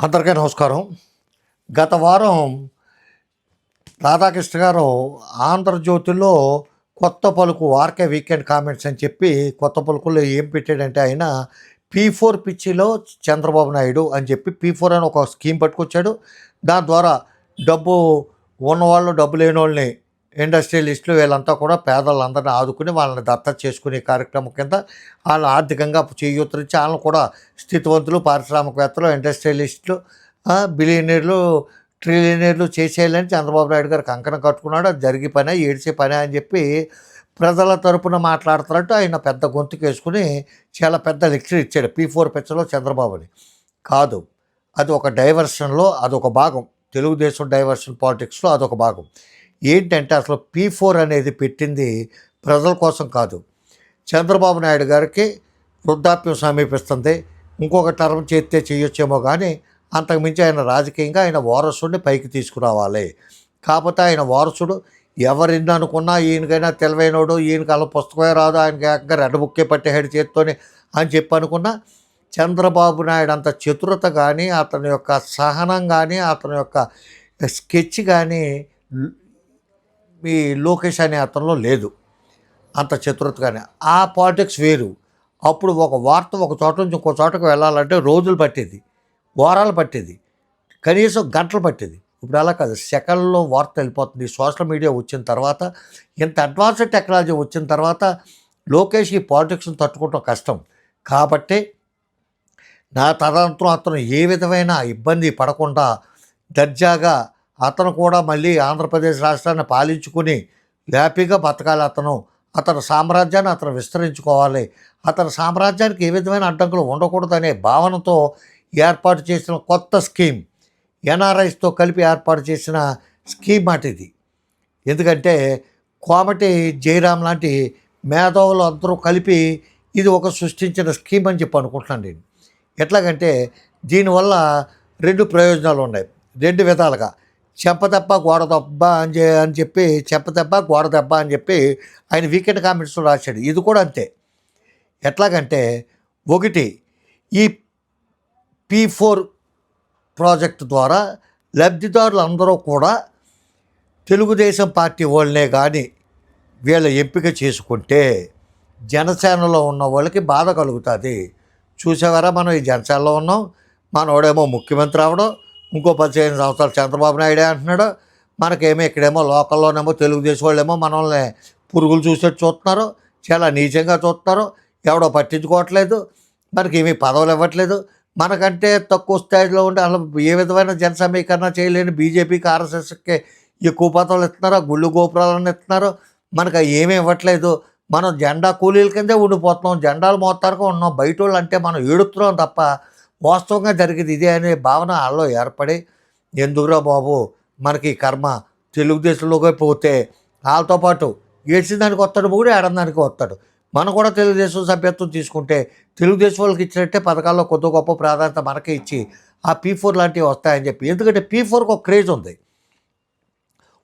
అందరికీ నమస్కారం. గత వారం రాధాకృష్ణ గారు ఆంధ్రజ్యోతిలో కొత్త పలుకు ఆర్కే వీకెండ్ కామెంట్స్ అని చెప్పి కొత్త పలుకుల్లో ఏం పెట్టాడంటే ఆయన పీ ఫోర్ పిచ్చిలో చంద్రబాబు నాయుడు అని చెప్పి పీ ఫోర్ అని ఒక స్కీమ్ పట్టుకొచ్చాడు. దాని ద్వారా డబ్బు ఉన్నవాళ్ళు డబ్బు లేని వాళ్ళని ఇండస్ట్రియలిస్టులు వీళ్ళంతా కూడా పేదలందరినీ ఆదుకుని వాళ్ళని దత్తత చేసుకునే కార్యక్రమం కింద వాళ్ళు ఆర్థికంగా చేయూతరించి వాళ్ళని కూడా స్థితివంతులు పారిశ్రామికవేత్తలు ఇండస్ట్రియలిస్టులు బిలియనీర్లు ట్రిలియనీర్లు చేసేయాలని చంద్రబాబు నాయుడు గారు కంకణం కట్టుకున్నాడు. అది జరిగే పని ఏడిచే పని అని చెప్పి ప్రజల తరపున మాట్లాడుతున్నట్టు ఆయన పెద్ద గొంతుకేసుకుని చాలా పెద్ద లెక్చర్ ఇచ్చాడు పీ ఫోర్ పిచ్చలో చంద్రబాబుని. కాదు అది ఒక డైవర్షన్లో అదొక భాగం. తెలుగుదేశం డైవర్షన్ పాలిటిక్స్లో అదొక భాగం. ఏంటంటే అసలు పీ ఫోర్ అనేది పెట్టింది ప్రజల కోసం కాదు. చంద్రబాబు నాయుడు గారికి వృద్ధాప్యం సమీపిస్తుంది. ఇంకొక టర్మ్ చేస్తే చేయొచ్చేమో కానీ అంతకుమించి ఆయన రాజకీయంగా ఆయన వారసుడిని పైకి తీసుకురావాలి. కాకపోతే ఆయన వారసుడు ఎవరిని అనుకున్నా ఈయనకైనా తెలివైనోడు ఈయనకి అలా పుస్తకమే రాదు ఆయనకి ఏకంగా రెడ్ బుక్కే పట్టేహాడు చేత్తోనే అని చెప్పి అనుకున్నా చంద్రబాబు నాయుడు అంత చతురత కానీ అతని యొక్క సహనం కానీ అతని యొక్క స్కెచ్ కానీ మీ లోకేష్ అనే అతనిలో లేదు. అంత చతురతగానే. ఆ పాలిటిక్స్ వేరు. అప్పుడు ఒక వార్త ఒక చోట నుంచి ఇంకో చోటకు వెళ్ళాలంటే రోజులు పట్టేది. వారాలు పట్టేది. కనీసం గంటలు పట్టేది. ఇప్పుడు అలా కాదు. సెకండ్లో వార్త వెళ్ళిపోతుంది. సోషల్ మీడియా వచ్చిన తర్వాత ఇంత అడ్వాన్స్డ్ టెక్నాలజీ వచ్చిన తర్వాత లోకేష్ ఈ పాలిటిక్స్ని తట్టుకోవటం కష్టం. కాబట్టి నా తదనంతరం అతను ఏ విధమైన ఇబ్బంది పడకుండా దర్జాగా అతను కూడా మళ్ళీ ఆంధ్రప్రదేశ్ రాష్ట్రాన్ని పాలించుకుని హ్యాపీగా బతకాలి అతను. అతని సామ్రాజ్యాన్ని అతను విస్తరించుకోవాలి. అతని సామ్రాజ్యానికి ఏ విధమైన అడ్డంకులు ఉండకూడదనే భావనతో ఏర్పాటు చేసిన కొత్త స్కీమ్ ఎన్ఆర్ఐస్తో కలిపి ఏర్పాటు చేసిన స్కీమ్ మాట ఎందుకంటే కోమటి జయరాం లాంటి మేధావులు అందరూ కలిపి ఇది ఒక సృష్టించిన స్కీమ్ అని చెప్పి అనుకుంటున్నాను నేను. ఎట్లాగంటే దీనివల్ల రెండు ప్రయోజనాలు ఉన్నాయి రెండు విధాలుగా. చెంపదెబ్బ గోడ దెబ్బ అని అని చెప్పి చెంపదెబ్బ గోడ దెబ్బ అని చెప్పి ఆయన వీకెండ్ కామెంట్స్లో రాశాడు. ఇది కూడా అంతే. ఎట్లాగంటే ఒకటి ఈ పీ ఫోర్ ప్రాజెక్ట్ ద్వారా లబ్ధిదారులు అందరూ కూడా తెలుగుదేశం పార్టీ వాళ్ళనే కానీ వీళ్ళ ఎంపిక చేసుకుంటే జనసేనలో ఉన్న వాళ్ళకి బాధ కలుగుతుంది. చూసేవారా మనం ఈ జనసేనలో ఉన్నాం? మనోడేమో ముఖ్యమంత్రి అవడం ఇంకో పదిహేను సంవత్సరాలు చంద్రబాబు నాయుడే అంటున్నాడు. మనకేమో ఇక్కడేమో లోకల్లోనేమో తెలుగుదేశం వాళ్ళేమో మనల్ని పురుగులు చూసేట్టు చూస్తున్నారు. చాలా నీచంగా చూస్తున్నారు. ఎవడో పట్టించుకోవట్లేదు. మనకి ఏమీ పదవులు ఇవ్వట్లేదు. మనకంటే తక్కువ స్థాయిలో ఉండి అసలు ఏ విధమైన జన సమీకరణ చేయలేని బీజేపీకి ఆర్ఎస్ఎస్కి ఎక్కువ పదవులు ఇస్తున్నారు. గుళ్ళు గోపురాలను ఇస్తున్నారు. మనకు ఏమీ ఇవ్వట్లేదు. మనం జెండా కూలీల కిందే ఉండిపోతున్నాం. జెండాలు మోస్తారుగా ఉన్నాం. బయట వాళ్ళు అంటే మనం ఏడుతున్నాం తప్ప వాస్తవంగా జరిగేది ఇదే అనే భావన వాళ్ళలో ఏర్పడి ఎందుకురా బాబు మనకి కర్మ తెలుగుదేశంలోకి పోతే వాళ్ళతో పాటు ఏడ్చిన దానికి వస్తాడు కూడా ఏడదానికి వస్తాడు. మనం కూడా తెలుగుదేశం సభ్యత్వం తీసుకుంటే తెలుగుదేశం వాళ్ళకి ఇచ్చినట్టే పథకాల్లో కొద్ది గొప్ప ప్రాధాన్యత మనకే ఇచ్చి ఆ పీ ఫోర్ లాంటివి వస్తాయని చెప్పి. ఎందుకంటే పీ ఫోర్కి ఒక క్రేజ్ ఉంది.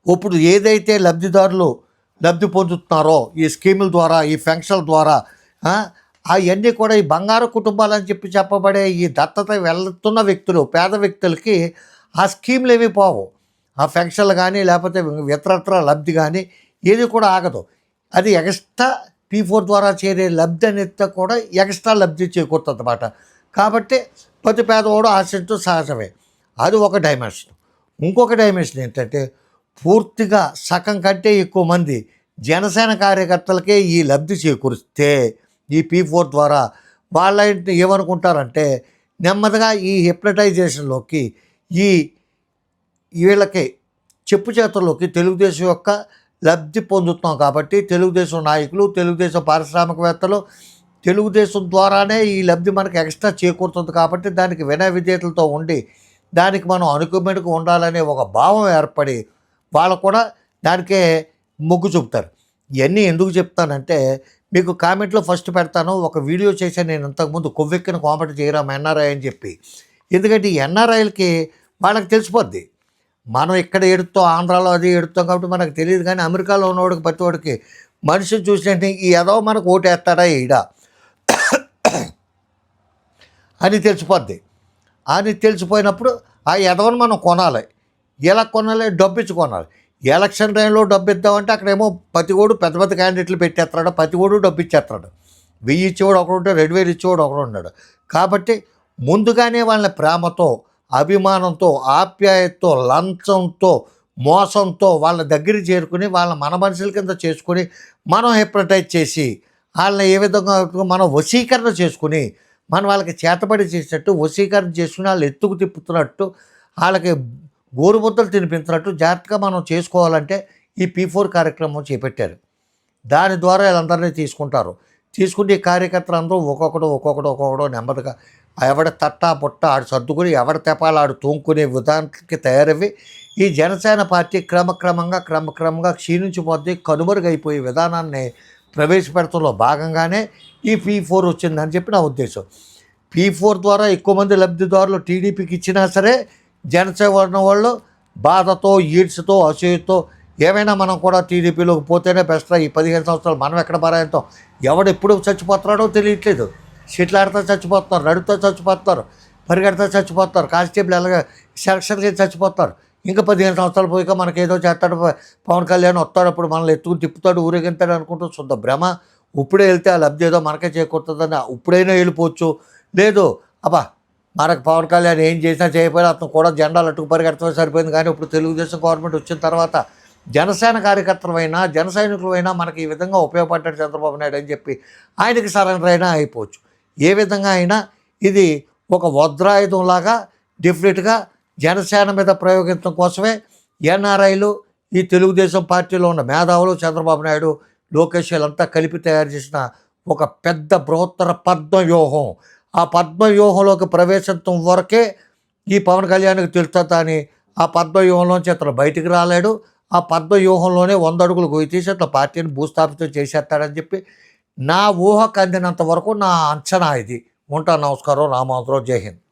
ఇప్పుడు ఏదైతే లబ్ధిదారులు లబ్ధి పొందుతున్నారో ఈ స్కీముల ద్వారా ఈ ఫెన్షన్ల ద్వారా అవన్నీ కూడా ఈ బంగారు కుటుంబాలు అని చెప్పి చెప్పబడే ఈ దత్తత వెళ్తున్న వ్యక్తులు పేద వ్యక్తులకి ఆ స్కీమ్లు ఏమీ పోవు. ఆ ఫెన్షన్లు కానీ లేకపోతే ఇతరత్ర లబ్ధి కానీ ఏది కూడా ఆగదు. అది ఎక్స్ట్రా పీ ఫోర్ ద్వారా చేరే లబ్ధి అనేది కూడా ఎక్స్ట్రా లబ్ధి చేకూరుతుంది అన్నమాట కాబట్టి ప్రతి పేదవాడు ఆశించడం సహజమే. అది ఒక డైమెన్షన్. ఇంకొక డైమెన్షన్ ఏంటంటే పూర్తిగా సగం కంటే ఎక్కువ మంది జనసేన కార్యకర్తలకే ఈ లబ్ధి చేకూరిస్తే ఈ పీ ఫోర్ ద్వారా వాళ్ళ ఏమనుకుంటారంటే నెమ్మదిగా ఈ హిప్నటైజేషన్లోకి ఈ వీళ్ళకి చెప్పు చేతుల్లోకి తెలుగుదేశం యొక్క లబ్ధి పొందుతున్నాం కాబట్టి తెలుగుదేశం నాయకులు తెలుగుదేశం పారిశ్రామికవేత్తలు తెలుగుదేశం ద్వారానే ఈ లబ్ధి మనకి ఎక్స్ట్రా చేకూరుతుంది కాబట్టి దానికి వినయ విధేయతలతో ఉండి దానికి మనం అనుకుమెడుకు ఉండాలనే ఒక భావం ఏర్పడి వాళ్ళు కూడా దానికే మొగ్గు చూపుతారు. ఇవన్నీ ఎందుకు చెప్తానంటే మీకు కామెంట్లో ఫస్ట్ పెడతాను ఒక వీడియో చేశాను నేను ఇంతకుముందు కొవ్వెక్కిన కామెంట్ చేయరాము ఎన్ఆర్ఐ అని చెప్పి. ఎందుకంటే ఈ ఎన్ఆర్ఐలకి వాళ్ళకి తెలిసిపోద్ది. మనం ఇక్కడ ఎడుతాం ఆంధ్రాలో అది ఎడుతాం కాబట్టి మనకు తెలియదు కానీ అమెరికాలో ఉన్నవాడికి ప్రతి వాడికి మనిషిని చూసినట్టు ఈ ఏదో మనకు ఓటేస్తాడా ఈడ? అని తెలిసిపోద్ది. అని తెలిసిపోయినప్పుడు ఆ ఎదవను మనం కొనాలి. ఎలా కొనాలి? డబ్బు ఇచ్చి కొనాలి. ఎలక్షన్ టైంలో డబ్బు ఇద్దామంటే అక్కడేమో ప్రతిగోడు పెద్ద పెద్ద క్యాండిడేట్లు పెట్టేస్తాడు ప్రతిగోడు డబ్బు ఇచ్చేస్తాడు వెయ్యి ఇచ్చేవాడు ఒకడు ఉంటాడు రెండు వేలు ఇచ్చేవాడు ఒకడు ఉన్నాడు. కాబట్టి ముందుగానే వాళ్ళని ప్రేమతో అభిమానంతో ఆప్యాయతతో లంచంతో మోసంతో వాళ్ళ దగ్గర చేరుకుని వాళ్ళ మన మనుషుల కింద చేసుకుని మనం హిప్రటైజ్ చేసి వాళ్ళని ఏ విధంగా మనం వశీకరణ చేసుకుని మనం వాళ్ళకి చేతబడి చేసినట్టు వశీకరణ చేసుకుని వాళ్ళు ఎత్తుకు తిప్పుతున్నట్టు వాళ్ళకి గోరుముద్దలు తినిపించినట్టు జాగ్రత్తగా మనం చేసుకోవాలంటే ఈ పీ ఫోర్ కార్యక్రమం చేపట్టారు. దాని ద్వారా వీళ్ళందరినీ తీసుకుంటారు. తీసుకుంటే ఈ కార్యకర్తలు అందరూ ఒక్కొక్కడు ఒక్కొక్కడు ఒక్కొక్కడు నెమ్మదిగా ఎవడ తట్టా పుట్ట ఆడు సర్దుకుని ఎవడ తెపాలు ఆడు తూముకునే విధానానికి తయారవి ఈ జనసేన పార్టీ క్రమక్రమంగా క్రమక్రమంగా క్షీణించిపోద్ది కనుమరుగైపోయే విధానాన్ని ప్రవేశపెడతంలో భాగంగానే ఈ పీ ఫోర్ వచ్చిందని చెప్పి నా ఉద్దేశం. పీ ఫోర్ ద్వారా ఎక్కువ మంది లబ్ధిదారులు టీడీపీకి ఇచ్చినా సరే జనసేన వాళ్ళు బాధతో ఈడ్స్తో అసూయతో ఏమైనా మనం కూడా టీడీపీలోకి పోతేనే బెస్ట్ ఈ పదిహేను సంవత్సరాలు మనం ఎక్కడ పరాయంతో ఎవడు ఎప్పుడు చచ్చిపోతున్నాడో తెలియట్లేదు. ఆడితే చచ్చిపోతున్నారు నడుతో చచ్చిపోతున్నారు పరిగెడితే చచ్చిపోతారు కానిస్టేబుల్ ఎలాగ సెలక్షన్కి చచ్చిపోతారు ఇంకా పదిహేను సంవత్సరాలు పోయాక మనకి ఏదో చేస్తాడు పవన్ కళ్యాణ్ వస్తాడు అప్పుడు మనల్ని ఎత్తుకుని తిప్పుతాడు ఊరేగింతాడు అనుకుంటూ శుద్ధ భ్రమ? ఇప్పుడే వెళ్తే ఆ లబ్ధి ఏదో మనకే చేకూరుతుందని ఇప్పుడైనా వెళ్ళిపోవచ్చు. లేదు అబ్బా మనకు పవన్ కళ్యాణ్ ఏం చేసినా చేయకపోయినా అతను కూడా జెండాలు అట్టుకు పరిగెడతమే సరిపోయింది. కానీ ఇప్పుడు తెలుగుదేశం గవర్నమెంట్ వచ్చిన తర్వాత జనసేన కార్యకర్తలమైనా జన సైనికులమైనా మనకి ఈ విధంగా ఉపయోగపడ్డాడు చంద్రబాబు నాయుడు అని చెప్పి ఆయనకి సరెండర్ అయినా అయిపోవచ్చు. ఏ విధంగా అయినా ఇది ఒక వజ్రాయుధంలాగా డెఫినెట్గా జనసేన మీద ప్రయోగించడం కోసమే ఎన్ఆర్ఐలు ఈ తెలుగుదేశం పార్టీలో ఉన్న మేధావులు చంద్రబాబు నాయుడు లోకేష్ వీళ్ళంతా కలిపి తయారు చేసిన ఒక పెద్ద బృహత్తర పద్మ వ్యూహం ఆ పద్మ వ్యూహంలోకి ప్రవేశించడం వరకే ఈ పవన్ కళ్యాణ్కి తెలుస్తుందా అని ఆ పద్మవ్యూహంలోంచి అతను బయటికి రాలేడు. ఆ పద్మ వ్యూహంలోనే వంద అడుగులు గొయ్యి తీసి అతను పార్టీని భూస్థాపితం చేసేస్తాడని చెప్పి నా ఊహకు అందినంత వరకు నా అంచనా ఇది. ఉంటా నమస్కారం. రామాంతరావు జై హింద్.